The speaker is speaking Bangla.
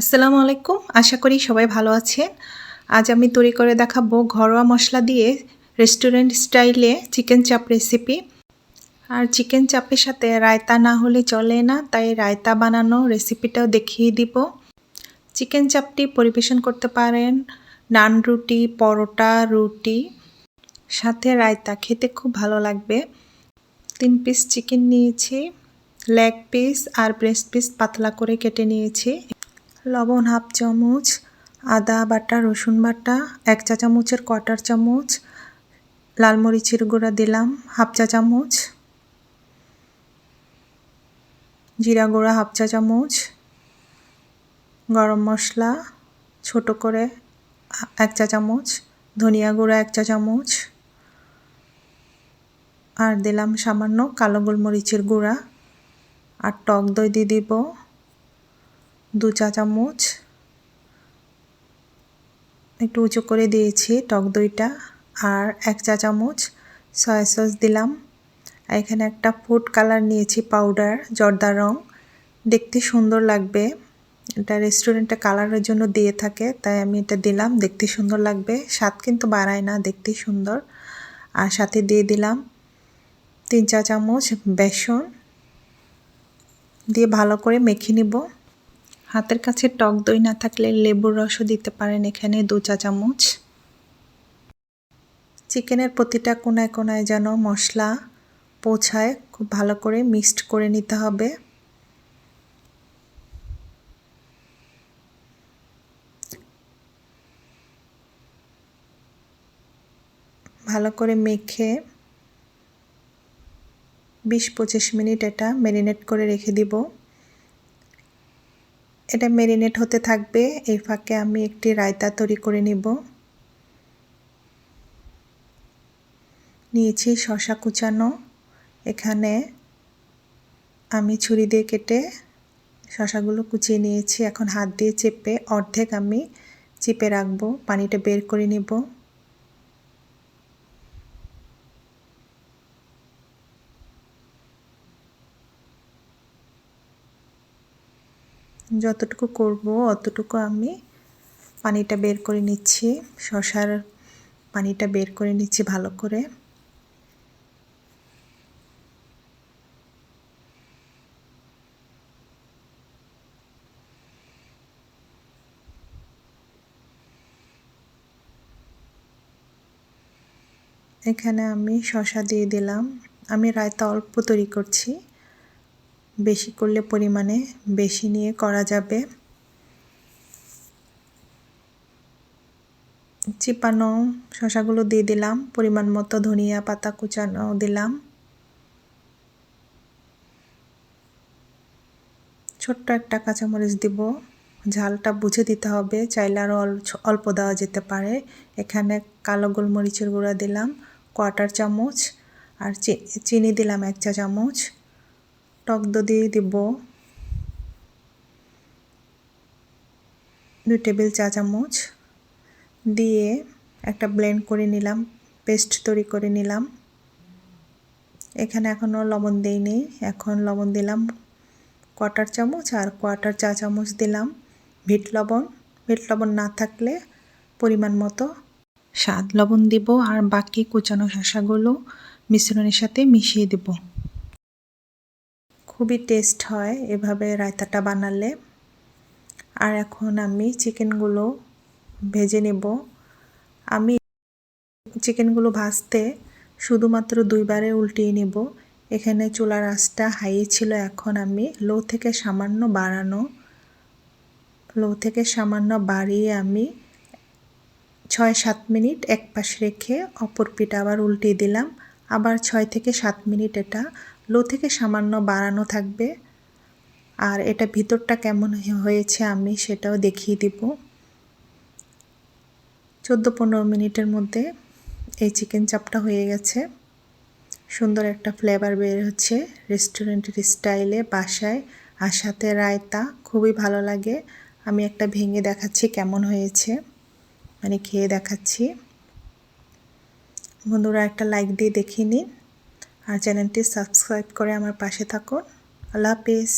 আসসালামু আলাইকুম। আশা করি সবাই ভালো আছেন। আজ আমি তৈরি করে দেখাবো ঘরোয়া মশলা দিয়ে রেস্টুরেন্ট স্টাইলে চিকেন চাপ রেসিপি। আর চিকেন চাপের সাথে রায়তা না হলে চলে না, তাই রায়তা বানানো রেসিপিটাও দেখিয়ে দিব। চিকেন চাপটি পরিবেশন করতে পারেন নান রুটি, পরোটা, রুটি, সাথে রায়তা। খেতে খুব ভালো লাগবে। তিন পিস চিকেন নিয়েছি লেগ পিস আর ব্রেস্ট পিস পাতলা করে কেটে নিয়েছি। লবণ হাফ চামচ, আদা বাটা, রসুন বাটা, এক চা চামচের কটার চামচ, লাল মরিচের গুঁড়া দিলাম হাফ চা চামচ, জিরা গুঁড়া হাফ চা চামচ, গরম মশলা ছোট করে এক চা চামচ, ধনিয়া গুঁড়া এক চা চামচ, আর দিলাম সামান্য কালো গোলমরিচের গুঁড়া, আর টক দই দিয়ে দিব। দু চা চামচ। একটু উঁচু করে দিয়েছি টক দইটা আর এক চা চামচ সয়া সস দিলাম। এখানে একটা ফুড কালার নিয়েছি পাউডার, জর্দা রং। দেখতে সুন্দর লাগবে। এটা রেস্টুরেন্টে কালারের জন্য দিয়ে থাকে, তাই আমি এটা দিলাম। দেখতে সুন্দর লাগবে। স্বাদ কিন্তু বাড়ায় না, দেখতে সুন্দর। আর সাথে দিয়ে দিলাম তিন চা চামচ বেসন। দিয়ে ভালো করে মেখে নিব। হাতের কাছে টক দই না থাকলে লেবুর রসও দিতে পারেন এখানে দু চা চামচ। চিকেনের প্রতিটা কোনায় কোনায় যেন মশলা পৌঁছায় খুব ভালো করে মিক্সড করে নিতে হবে। ভালো করে মেখে বিশ পঁচিশ মিনিট এটা ম্যারিনেট করে রেখে দিব। এটা মেরিনেট হতে থাকবে। এই ফাঁকে আমি একটি রায়তা তৈরি করে নেব। নিয়েছি শশা কুচানো। এখানে আমি ছুরি দিয়ে কেটে শশাগুলো কুচিয়ে নিয়েছি। এখন হাত দিয়ে চেপে অর্ধেক আমি চিপে রাখব। পানিটা বের করে নিব। যতটুকু করব, অতটুকু আমি পানিটা বের করে নিচ্ছি। শশার পানিটা বের করে নিচ্ছি ভালো করে। এখানে আমি শশা দিয়ে দিলাম। আমি রায়তা অল্প তৈরি করছি। বেশি করলে পরিমাণে বেশি নিয়ে করা যাবে। চিপানো শশাগুলো দিয়ে দিলাম, পরিমাণ মতো ধনিয়া পাতা কুচানো দিলাম। ছোট্ট একটা কাঁচামরিচ দিব, ঝালটা বুঝে দিতে হবে, চাইলে আরও অল্প দেওয়া যেতে পারে। এখানে কালো গোলমরিচের গুঁড়া দিলাম, কোয়াটার চামচ, আর চিনি দিলাম এক চা চামচ টক দিয়ে দিব। দুই টেবিল চা চামচ। দিয়ে একটা ব্লেন্ড করে নিলাম পেস্ট তৈরি করে নিলাম। এখানে এখনও লবণ দিইনি, এখন লবণ দিলাম কোয়াটার চামচ আর কোয়াটার চা চামচ দিলাম ভিট লবণ। ভিট লবণ না থাকলে পরিমাণ মতো স্বাদ লবণ দিব আর বাকি কুচানো শসাগুলো মিশ্রণের সাথে মিশিয়ে দেবো। খুবই টেস্ট হয় এভাবে রায়তাটা বানালে। আর এখন আমি চিকেনগুলো ভেজে নেব। আমি চিকেনগুলো ভাজতে শুধুমাত্র দুইবারে উল্টিয়ে নেব। এখানে চুলার আঁচটা হাইয়ে ছিল, এখন আমি লো থেকে সামান্য বাড়ানো। লো থেকে সামান্য বাড়িয়ে আমি ছয় সাত মিনিট এক পাশ রেখে অপর পিঠ আবার উল্টিয়ে দিলাম। আবার ছয় থেকে সাত মিনিট এটা লো থেকে সামান্য বাড়ানো থাকবে। আর এটা ভিতরটা কেমন হয়েছে আমি সেটাও দেখিয়ে দিব। চোদ্দ পনেরো মিনিটের মধ্যে এই চিকেন চাপটা হয়ে গেছে। সুন্দর একটা ফ্লেভার বের হচ্ছে রেস্টুরেন্টের স্টাইলে, বাসায় আর সাথে রায়তা, খুবই ভালো লাগে। আমি একটা ভেঙে দেখাচ্ছি কেমন হয়েছে। মানে খেয়ে দেখাচ্ছি। বন্ধুরা একটা লাইক দিয়ে দেখিয়ে নিন। আর চ্যানেলটি সাবস্ক্রাইব করে আমার পাশে থাকুন। আল্লাহ হাফিজ।